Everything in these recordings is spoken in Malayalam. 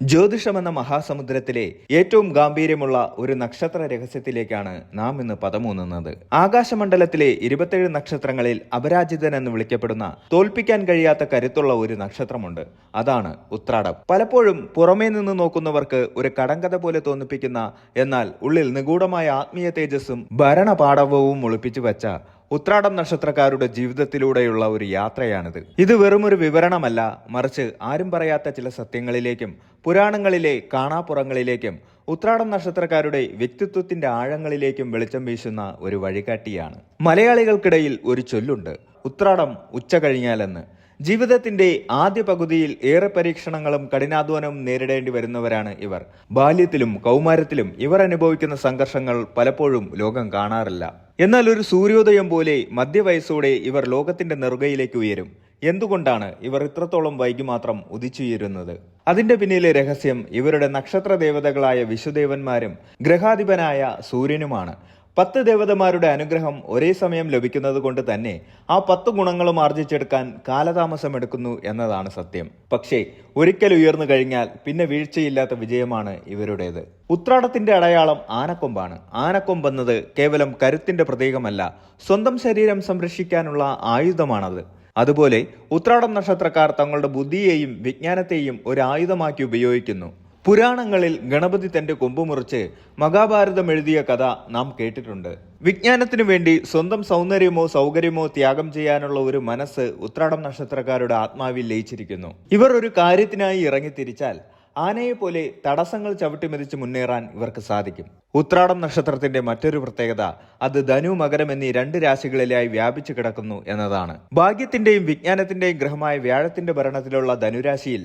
ജ്യോതിഷമെന്ന മഹാസമുദ്രത്തിലെ ഏറ്റവും ഗാംഭീര്യമുള്ള ഒരു നക്ഷത്ര രഹസ്യത്തിലേക്കാണ് നാം ഇന്ന് പദമൂന്നുന്നത് ആകാശമണ്ഡലത്തിലെ ഇരുപത്തേഴ് നക്ഷത്രങ്ങളിൽ അപരാജിതൻ എന്ന് വിളിക്കപ്പെടുന്ന തോൽപ്പിക്കാൻ കഴിയാത്ത കരുത്തുള്ള ഒരു നക്ഷത്രമുണ്ട്. അതാണ് ഉത്രാടം. പലപ്പോഴും പുറമേ നിന്ന് നോക്കുന്നവർക്ക് ഒരു കടങ്കഥ പോലെ തോന്നിപ്പിക്കുന്ന എന്നാൽ ഉള്ളിൽ നിഗൂഢമായ ആത്മീയ തേജസ്സും ഭരണപാടവവും ഒളിപ്പിച്ചു വെച്ച ഉത്രാടം നക്ഷത്രക്കാരുടെ ജീവിതത്തിലൂടെയുള്ള ഒരു യാത്രയാണിത്. ഇത് വെറുമൊരു വിവരണമല്ല മറിച്ച് ആരും പറയാത്ത ചില സത്യങ്ങളിലേക്കും പുരാണങ്ങളിലെ കാണാപ്പുറങ്ങളിലേക്കും ഉത്രാടം നക്ഷത്രക്കാരുടെ വ്യക്തിത്വത്തിന്റെ ആഴങ്ങളിലേക്കും വെളിച്ചം വീശുന്ന ഒരു വഴികാട്ടിയാണ്. മലയാളികൾക്കിടയിൽ ഒരു ചൊല്ലുണ്ട് ഉത്രാടം ഉച്ച കഴിഞ്ഞാലെന്ന്. ജീവിതത്തിന്റെ ആദ്യ പകുതിയിൽ ഏറെ പരീക്ഷണങ്ങളും കഠിനാധ്വാനവും നേരിടേണ്ടി വരുന്നവരാണ് ഇവർ. ബാല്യത്തിലും കൗമാരത്തിലും ഇവർ അനുഭവിക്കുന്ന സംഘർഷങ്ങൾ പലപ്പോഴും ലോകം കാണാറില്ല. എന്നാൽ ഒരു സൂര്യോദയം പോലെ മധ്യവയസ്സോടെ ഇവർ ലോകത്തിന്റെ നെറുകയിലേക്ക് ഉയരും. എന്തുകൊണ്ടാണ് ഇവർ ഇത്രത്തോളം വൈകി മാത്രം ഉദിച്ചുയരുന്നത്? അതിന്റെ പിന്നിലെ രഹസ്യം ഇവരുടെ നക്ഷത്ര ദേവതകളായ വിശുദേവന്മാരും ഗ്രഹാധിപനായ സൂര്യനുമാണ്. പത്ത് ദേവതമാരുടെ അനുഗ്രഹം ഒരേ സമയം ലഭിക്കുന്നത് കൊണ്ട് തന്നെ ആ പത്ത് ഗുണങ്ങളും ആർജിച്ചെടുക്കാൻ കാലതാമസം എടുക്കുന്നു എന്നതാണ് സത്യം. പക്ഷേ ഒരിക്കൽ ഉയർന്നു കഴിഞ്ഞാൽ പിന്നെ വീഴ്ചയില്ലാത്ത വിജയമാണ് ഇവരുടേത്. ഉത്രാടത്തിന്റെ അടയാളം ആനക്കൊമ്പാണ്. ആനക്കൊമ്പെന്നത് കേവലം കരുത്തിന്റെ പ്രതീകമല്ല സ്വന്തം ശരീരം സംരക്ഷിക്കാനുള്ള ആയുധമാണത്. അതുപോലെ ഉത്രാടം നക്ഷത്രക്കാർ തങ്ങളുടെ ബുദ്ധിയെയും വിജ്ഞാനത്തെയും ഒരു ആയുധമാക്കി ഉപയോഗിക്കുന്നു. പുരാണങ്ങളിൽ ഗണപതി തന്റെ കൊമ്പ് മുറിച്ച് മഹാഭാരതം എഴുതിയ കഥ നാം കേട്ടിട്ടുണ്ട്. വിജ്ഞാനത്തിനു വേണ്ടി സ്വന്തം സൗന്ദര്യമോ സൗകര്യമോ ത്യാഗം ചെയ്യാനുള്ള ഒരു മനസ്സ് ഉത്രാടം നക്ഷത്രക്കാരുടെ ആത്മാവിൽ ലയിച്ചിരിക്കുന്നു. ഇവർ ഒരു കാര്യത്തിനായി ഇറങ്ങിത്തിരിച്ചാൽ ആനയെ പോലെ തടസ്സങ്ങൾ ചവിട്ടിമെതിച്ച് മുന്നേറാൻ ഇവർക്ക് സാധിക്കും. ഉത്രാടം നക്ഷത്രത്തിന്റെ മറ്റൊരു പ്രത്യേകത അത് ധനു മകരം എന്നീ രണ്ട് രാശികളിലായി വ്യാപിച്ചു കിടക്കുന്നു എന്നതാണ്. ഭാഗ്യത്തിന്റെയും വിജ്ഞാനത്തിന്റെയും ഗ്രഹമായ വ്യാഴത്തിന്റെ ഭരണത്തിലുള്ള ധനുരാശിയിൽ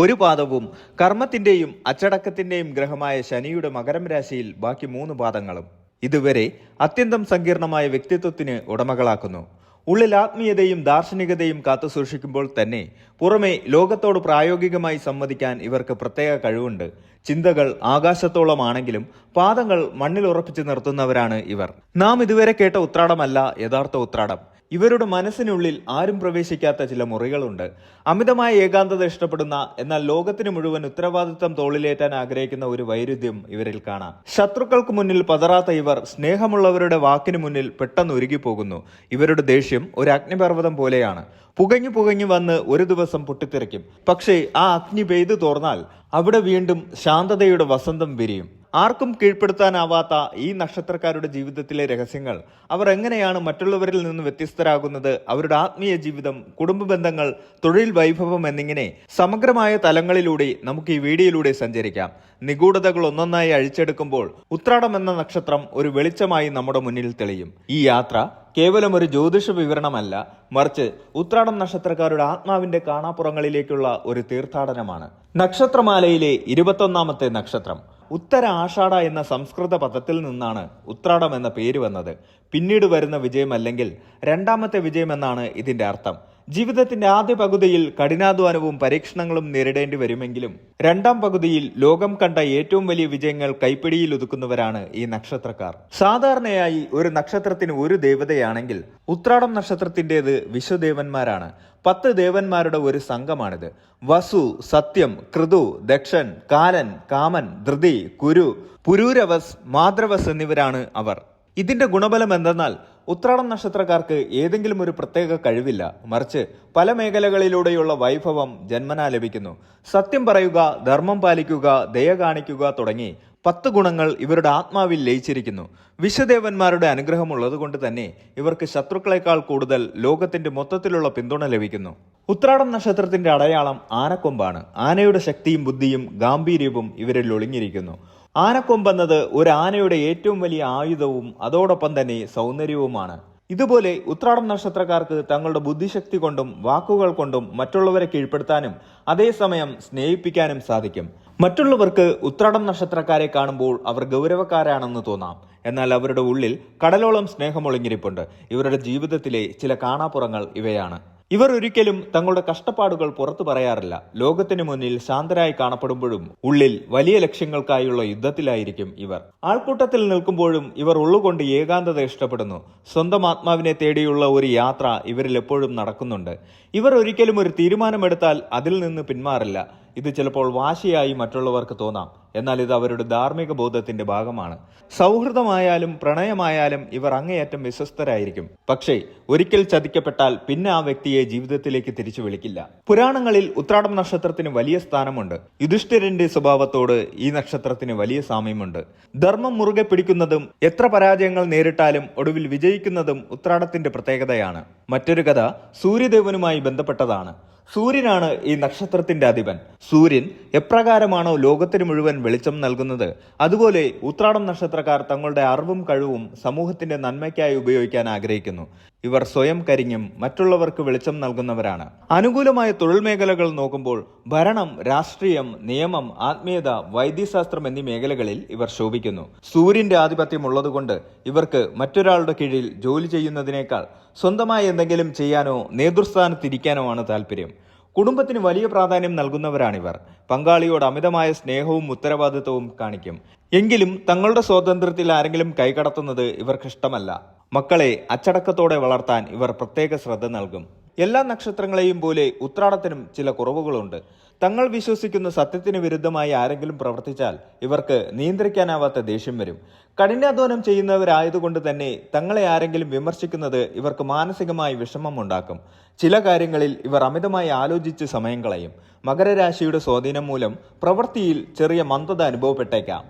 ഒരു പാദവും കർമ്മത്തിന്റെയും അച്ചടക്കത്തിന്റെയും ഗ്രഹമായ ശനിയുടെ മകരം രാശിയിൽ ബാക്കി മൂന്ന് പാദങ്ങളും ഇതുവരെ അത്യന്തം സങ്കീർണമായ വ്യക്തിത്വത്തിന് ഉടമകളാക്കുന്നു. ഉള്ളിൽ ആത്മീയതയും ദാർശനികതയും കാത്തു സൂക്ഷിക്കുമ്പോൾ തന്നെ പുറമെ ലോകത്തോട് പ്രായോഗികമായി സംവദിക്കാൻ ഇവർക്ക് പ്രത്യേക കഴിവുണ്ട്. ചിന്തകൾ ആകാശത്തോളമാണെങ്കിലും പാദങ്ങൾ മണ്ണിൽ ഉറപ്പിച്ചു നിർത്തുന്നവരാണ് ഇവർ. നാം ഇതുവരെ കേട്ട ഉത്രാടമല്ല യഥാർത്ഥ ഉത്രാടം. ഇവരുടെ മനസ്സിനുള്ളിൽ ആരും പ്രവേശിക്കാത്ത ചില മുറികളുണ്ട്. അമിതമായ ഏകാന്തത ഇഷ്ടപ്പെടുന്ന എന്നാൽ ലോകത്തിന് മുഴുവൻ ഉത്തരവാദിത്തം തോളിലേറ്റാൻ ആഗ്രഹിക്കുന്ന ഒരു വൈരുദ്ധ്യം ഇവരിൽ കാണാം. ശത്രുക്കൾക്ക് മുന്നിൽ പതറാത്ത ഇവർ സ്നേഹമുള്ളവരുടെ വാക്കിനു മുന്നിൽ പെട്ടെന്ന് ഉരുകിപ്പോകുന്നു ഇവരുടെ ദേഷ്യം ഒരു അഗ്നിപർവതം പോലെയാണ്. പുകഞ്ഞു പുകഞ്ഞു വന്ന് ഒരു ദിവസം പൊട്ടിത്തെറിക്കും. പക്ഷേ ആ അഗ്നി പെയ്തു തോർന്നാൽ അവിടെ വീണ്ടും ശാന്തതയുടെ വസന്തം വിരിയും. ആർക്കും കീഴ്പ്പെടുത്താനാവാത്ത ഈ നക്ഷത്രക്കാരുടെ ജീവിതത്തിലെ രഹസ്യങ്ങൾ. അവർ എങ്ങനെയാണ് മറ്റുള്ളവരിൽ നിന്ന് വ്യത്യസ്തരാകുന്നത്? അവരുടെ ആത്മീയ ജീവിതം കുടുംബ ബന്ധങ്ങൾ തൊഴിൽ വൈഭവം എന്നിങ്ങനെ സമഗ്രമായ തലങ്ങളിലൂടെ നമുക്ക് ഈ വീഡിയോയിലൂടെ സഞ്ചരിക്കാം. നിഗൂഢതകൾ ഒന്നൊന്നായി അഴിച്ചെടുക്കുമ്പോൾ ഉത്രാടം എന്ന നക്ഷത്രം ഒരു വെളിച്ചമായി നമ്മുടെ മുന്നിൽ തെളിയും. ഈ യാത്ര കേവലം ഒരു ജ്യോതിഷ വിവരണമല്ല മറിച്ച് ഉത്രാടം നക്ഷത്രക്കാരുടെ ആത്മാവിന്റെ കാണാപ്പുറങ്ങളിലേക്കുള്ള ഒരു തീർത്ഥാടനമാണ്. നക്ഷത്രമാലയിലെ ഇരുപത്തൊന്നാമത്തെ നക്ഷത്രം. ഉത്തര ആഷാഢ എന്ന സംസ്കൃത പദത്തിൽ നിന്നാണ് ഉത്രാടം എന്ന പേര് വന്നത്. പിന്നീട് വരുന്ന വിജയമല്ലെങ്കിൽ രണ്ടാമത്തെ വിജയമെന്നാണ് ഇതിന്റെ അർത്ഥം. ജീവിതത്തിന്റെ ആദ്യ പകുതിയിൽ കഠിനാധ്വാനവും പരീക്ഷണങ്ങളും നേരിടേണ്ടി വരുമെങ്കിലും രണ്ടാം പകുതിയിൽ ലോകം കണ്ട ഏറ്റവും വലിയ വിജയങ്ങൾ കൈപ്പിടിയിൽ ഒതുക്കുന്നവരാണ് ഈ നക്ഷത്രക്കാർ. സാധാരണയായി ഒരു നക്ഷത്രത്തിന് ഒരു ദേവതയാണെങ്കിൽ ഉത്രാടം നക്ഷത്രത്തിന്റേത് വിശ്വദേവന്മാരാണ്. പത്ത് ദേവന്മാരുടെ ഒരു സംഘമാണിത്. വസു സത്യം കൃതു ദക്ഷൻ കാലൻ കാമൻ ധൃതി കുരു പുരൂരവസ് മാദ്രവസ് എന്നിവരാണ് അവർ. ഇതിന്റെ ഗുണബലം എന്തെന്നാൽ ഉത്രാടം നക്ഷത്രക്കാർക്ക് ഏതെങ്കിലും ഒരു പ്രത്യേക കഴിവില്ല. മറിച്ച് പല മേഖലകളിലൂടെയുള്ള വൈഭവം ജന്മനാ ലഭിക്കുന്നു. സത്യം പറയുക ധർമ്മം പാലിക്കുക ദയ കാണിക്കുക തുടങ്ങി പത്ത് ഗുണങ്ങൾ ഇവരുടെ ആത്മാവിൽ ലയിച്ചിരിക്കുന്നു. വിശ്വദേവന്മാരുടെ അനുഗ്രഹമുള്ളത് കൊണ്ട് തന്നെ ഇവർക്ക് ശത്രുക്കളെക്കാൾ കൂടുതൽ ലോകത്തിന്റെ മൊത്തത്തിലുള്ള പിന്തുണ ലഭിക്കുന്നു. ഉത്രാടം നക്ഷത്രത്തിന്റെ അടയാളം ആനക്കൊമ്പാണ്. ആനയുടെ ശക്തിയും ബുദ്ധിയും ഗാംഭീര്യവും ഇവരിൽ ഒളിഞ്ഞിരിക്കുന്നു. ആനക്കൊമ്പെന്നത് ഒരു ആനയുടെ ഏറ്റവും വലിയ ആയുധവും അതോടൊപ്പം തന്നെ സൗന്ദര്യവുമാണ്. ഇതുപോലെ ഉത്രാടം നക്ഷത്രക്കാർക്ക് തങ്ങളുടെ ബുദ്ധിശക്തി കൊണ്ടും വാക്കുകൾ കൊണ്ടും മറ്റുള്ളവരെ കീഴ്പ്പെടുത്താനും അതേസമയം സ്നേഹിപ്പിക്കാനും സാധിക്കും. മറ്റുള്ളവർക്ക് ഉത്രാടം നക്ഷത്രക്കാരെ കാണുമ്പോൾ അവർ ഗൗരവക്കാരാണെന്ന് തോന്നാം. എന്നാൽ അവരുടെ ഉള്ളിൽ കടലോളം സ്നേഹമൊളിഞ്ഞിരിപ്പുണ്ട്. ഇവരുടെ ജീവിതത്തിലെ ചില കാണാപ്പുറങ്ങൾ ഇവയാണ്. ഇവർ ഒരിക്കലും തങ്ങളുടെ കഷ്ടപ്പാടുകൾ പുറത്തു പറയാറില്ല. ലോകത്തിന് മുന്നിൽ ശാന്തരായി കാണപ്പെടുമ്പോഴും ഉള്ളിൽ വലിയ ലക്ഷ്യങ്ങൾക്കായുള്ള യുദ്ധത്തിലായിരിക്കും ഇവർ. ആൾക്കൂട്ടത്തിൽ നിൽക്കുമ്പോഴും ഇവർ ഉള്ളുകൊണ്ട് ഏകാന്തത ഇഷ്ടപ്പെടുന്നു. സ്വന്തം ആത്മാവിനെ തേടിയുള്ള ഒരു യാത്ര ഇവരിൽ എപ്പോഴും നടക്കുന്നുണ്ട്. ഇവർ ഒരിക്കലും ഒരു തീരുമാനമെടുത്താൽ അതിൽ നിന്ന് പിന്മാറില്ല. ഇത് ചിലപ്പോൾ വാശിയായി മറ്റുള്ളവർക്ക് തോന്നാം. എന്നാൽ ഇത് അവരുടെ ധാർമ്മിക ബോധത്തിന്റെ ഭാഗമാണ്. സൗഹൃദമായാലും പ്രണയമായാലും ഇവർ അങ്ങേയറ്റം വിശ്വസ്തരായിരിക്കും. പക്ഷേ ഒരിക്കൽ ചതിക്കപ്പെട്ടാൽ പിന്നെ ആ വ്യക്തിയെ ജീവിതത്തിലേക്ക് തിരിച്ചു വിളിക്കില്ല. പുരാണങ്ങളിൽ ഉത്രാടം നക്ഷത്രത്തിന് വലിയ സ്ഥാനമുണ്ട്. യുധിഷ്ഠിരന്റെ സ്വഭാവത്തോട് ഈ നക്ഷത്രത്തിന് വലിയ സാമ്യമുണ്ട്. ധർമ്മം മുറുകെ പിടിക്കുന്നതും എത്ര പരാജയങ്ങൾ നേരിട്ടാലും ഒടുവിൽ വിജയിക്കുന്നതും ഉത്രാടത്തിന്റെ പ്രത്യേകതയാണ്. മറ്റൊരു കഥ സൂര്യദേവനുമായി ബന്ധപ്പെട്ടതാണ്. സൂര്യനാണ് ഈ നക്ഷത്രത്തിന്റെ അധിപൻ. സൂര്യൻ എപ്രകാരമാണോ ലോകത്തിന് മുഴുവൻ വെളിച്ചം നൽകുന്നത്? അതുപോലെ ഉത്രാടം നക്ഷത്രക്കാർ തങ്ങളുടെ അറിവും കഴിവും സമൂഹത്തിന്റെ നന്മയ്ക്കായി ഉപയോഗിക്കാൻ ആഗ്രഹിക്കുന്നു. ഇവർ സ്വയം കരിഞ്ഞും മറ്റുള്ളവർക്ക് വെളിച്ചം നൽകുന്നവരാണ്. അനുകൂലമായ തൊഴിൽ മേഖലകൾ നോക്കുമ്പോൾ ഭരണം രാഷ്ട്രീയം നിയമം ആത്മീയത വൈദ്യശാസ്ത്രം എന്നീ മേഖലകളിൽ ഇവർ ശോഭിക്കുന്നു. സൂര്യന്റെ ആധിപത്യം ഉള്ളതുകൊണ്ട് ഇവർക്ക് മറ്റൊരാളുടെ കീഴിൽ ജോലി ചെയ്യുന്നതിനേക്കാൾ സ്വന്തമായി എന്തെങ്കിലും ചെയ്യാനോ നേതൃസ്ഥാനത്തിരിക്കാനോ ആണ് താല്പര്യം കുടുംബത്തിന് വലിയ പ്രാധാന്യം നൽകുന്നവരാണിവർ. പങ്കാളിയോട് അമിതമായ സ്നേഹവും ഉത്തരവാദിത്വവും കാണിക്കും. എങ്കിലും തങ്ങളുടെ സ്വാതന്ത്ര്യത്തിൽ ആരെങ്കിലും കൈകടത്തുന്നത് ഇവർക്കിഷ്ടമല്ല. മക്കളെ അച്ചടക്കത്തോടെ വളർത്താൻ ഇവർ പ്രത്യേക ശ്രദ്ധ നൽകും. എല്ലാ നക്ഷത്രങ്ങളെയും പോലെ ഉത്രാടത്തിനും ചില കുറവുകളുണ്ട്. തങ്ങൾ വിശ്വസിക്കുന്ന സത്യത്തിന് വിരുദ്ധമായി ആരെങ്കിലും പ്രവർത്തിച്ചാൽ ഇവർക്ക് നിയന്ത്രിക്കാനാവാത്ത ദേഷ്യം വരും. കഠിനാധ്വാനം ചെയ്യുന്നവരായതുകൊണ്ട് തന്നെ തങ്ങളെ ആരെങ്കിലും വിമർശിക്കുന്നത് ഇവർക്ക് മാനസികമായി വിഷമമുണ്ടാക്കും. ചില കാര്യങ്ങളിൽ ഇവർ അമിതമായി ആലോചിച്ച് സമയം കളയും. മകരരാശിയുടെ സ്വാധീനം മൂലം പ്രവൃത്തിയിൽ ചെറിയ മന്ദത അനുഭവപ്പെട്ടേക്കാം.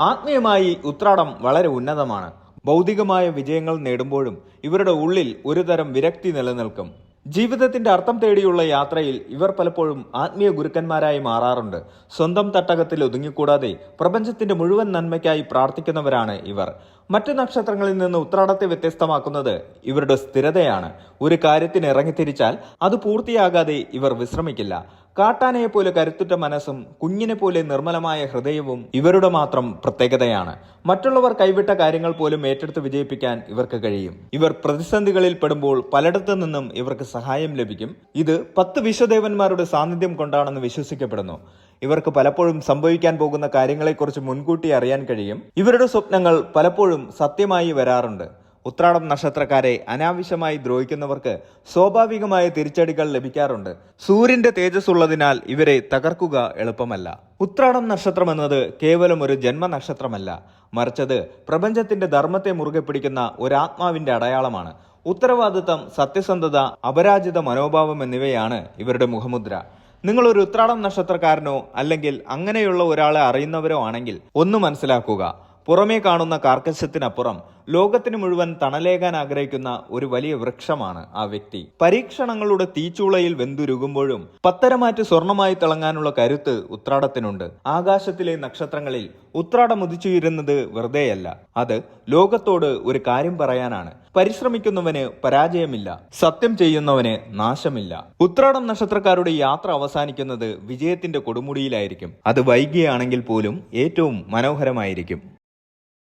ആത്മീയമായി ഉത്രാടം വളരെ ഉന്നതമാണ്. ഭൗതികമായ വിജയങ്ങൾ നേടുമ്പോഴും ഇവരുടെ ഉള്ളിൽ ഒരുതരം വിരക്തി നിലനിൽക്കും. ജീവിതത്തിന്റെ അർത്ഥം തേടിയുള്ള യാത്രയിൽ ഇവർ പലപ്പോഴും ആത്മീയ ഗുരുക്കന്മാരായി മാറാറുണ്ട്. സ്വന്തം തട്ടകത്തിൽ ഒതുങ്ങിക്കൂടാതെ പ്രപഞ്ചത്തിന്റെ മുഴുവൻ നന്മയ്ക്കായി പ്രാർത്ഥിക്കുന്നവരാണ് ഇവർ. മറ്റു നക്ഷത്രങ്ങളിൽ നിന്ന് ഉത്രാടത്തെ വ്യത്യസ്തമാക്കുന്നത് ഇവരുടെ സ്ഥിരതയാണ്. ഒരു കാര്യത്തിന് ഇറങ്ങിത്തിരിച്ചാൽ അത് പൂർത്തിയാകാതെ ഇവർ വിശ്രമിക്കില്ല. കാട്ടാനയെ പോലെ കരുത്തുറ്റ മനസ്സും കുഞ്ഞിനെ പോലെ നിർമ്മലമായ ഹൃദയവും ഇവരുടെ മാത്രം പ്രത്യേകതയാണ്. മറ്റുള്ളവർ കൈവിട്ട കാര്യങ്ങൾ പോലും ഏറ്റെടുത്ത് വിജയിപ്പിക്കാൻ ഇവർക്ക് കഴിയും. ഇവർ പ്രതിസന്ധികളിൽ പെടുമ്പോൾ പലയിടത്തു നിന്നും ഇവർക്ക് സഹായം ലഭിക്കും. ഇത് പത്ത് വിശ്വദേവന്മാരുടെ സാന്നിധ്യം കൊണ്ടാണെന്ന് വിശ്വസിക്കപ്പെടുന്നു. ഇവർക്ക് പലപ്പോഴും സംഭവിക്കാൻ പോകുന്ന കാര്യങ്ങളെക്കുറിച്ച് മുൻകൂട്ടി അറിയാൻ കഴിയും. ഇവരുടെ സ്വപ്നങ്ങൾ പലപ്പോഴും സത്യമായി വരാറുണ്ട്. ഉത്രാടം നക്ഷത്രക്കാരെ അനാവശ്യമായി ദ്രോഹിക്കുന്നവർക്ക് സ്വാഭാവികമായ തിരിച്ചടികൾ ലഭിക്കാറുണ്ട്. സൂര്യന്റെ തേജസ് ഉള്ളതിനാൽ ഇവരെ തകർക്കുക എളുപ്പമല്ല. ഉത്രാടം നക്ഷത്രം എന്നത് കേവലം ഒരു ജന്മ നക്ഷത്രമല്ല. മറിച്ചത് പ്രപഞ്ചത്തിന്റെ ധർമ്മത്തെ മുറുകെ പിടിക്കുന്ന ഒരു ആത്മാവിന്റെ അടയാളമാണ്. ഉത്തരവാദിത്തം സത്യസന്ധത അപരാജിത മനോഭാവം എന്നിവയാണ് ഇവരുടെ മുഖമുദ്ര. നിങ്ങൾ ഒരു ഉത്രാടം നക്ഷത്രക്കാരനോ അല്ലെങ്കിൽ അങ്ങനെയുള്ള ഒരാളെ അറിയുന്നവരോ ആണെങ്കിൽ ഒന്ന് മനസ്സിലാക്കുക. പുറമേ കാണുന്ന കാർക്കശത്തിനപ്പുറം ലോകത്തിന് മുഴുവൻ തണലേകാൻ ആഗ്രഹിക്കുന്ന ഒരു വലിയ വൃക്ഷമാണ് ആ വ്യക്തി. പരീക്ഷണങ്ങളുടെ തീച്ചൂളയിൽ വെന്തുരുകുമ്പോഴും പത്തരമാറ്റ് സ്വർണമായി തിളങ്ങാനുള്ള കരുത്ത് ഉത്രാടത്തിനുണ്ട്. ആകാശത്തിലെ നക്ഷത്രങ്ങളിൽ ഉത്രാടം ഉദിച്ചുയരുന്നത് വെറുതെയല്ല. അത് ലോകത്തോട് ഒരു കാര്യം പറയാനാണ്. പരിശ്രമിക്കുന്നവന് പരാജയമില്ല. സത്യം ചെയ്യുന്നവന് നാശമില്ല. ഉത്രാടം നക്ഷത്രക്കാരുടെ യാത്ര അവസാനിക്കുന്നത് വിജയത്തിന്റെ കൊടുമുടിയിലായിരിക്കും. അത് വൈകിയാണെങ്കിൽ പോലും ഏറ്റവും മനോഹരമായിരിക്കും.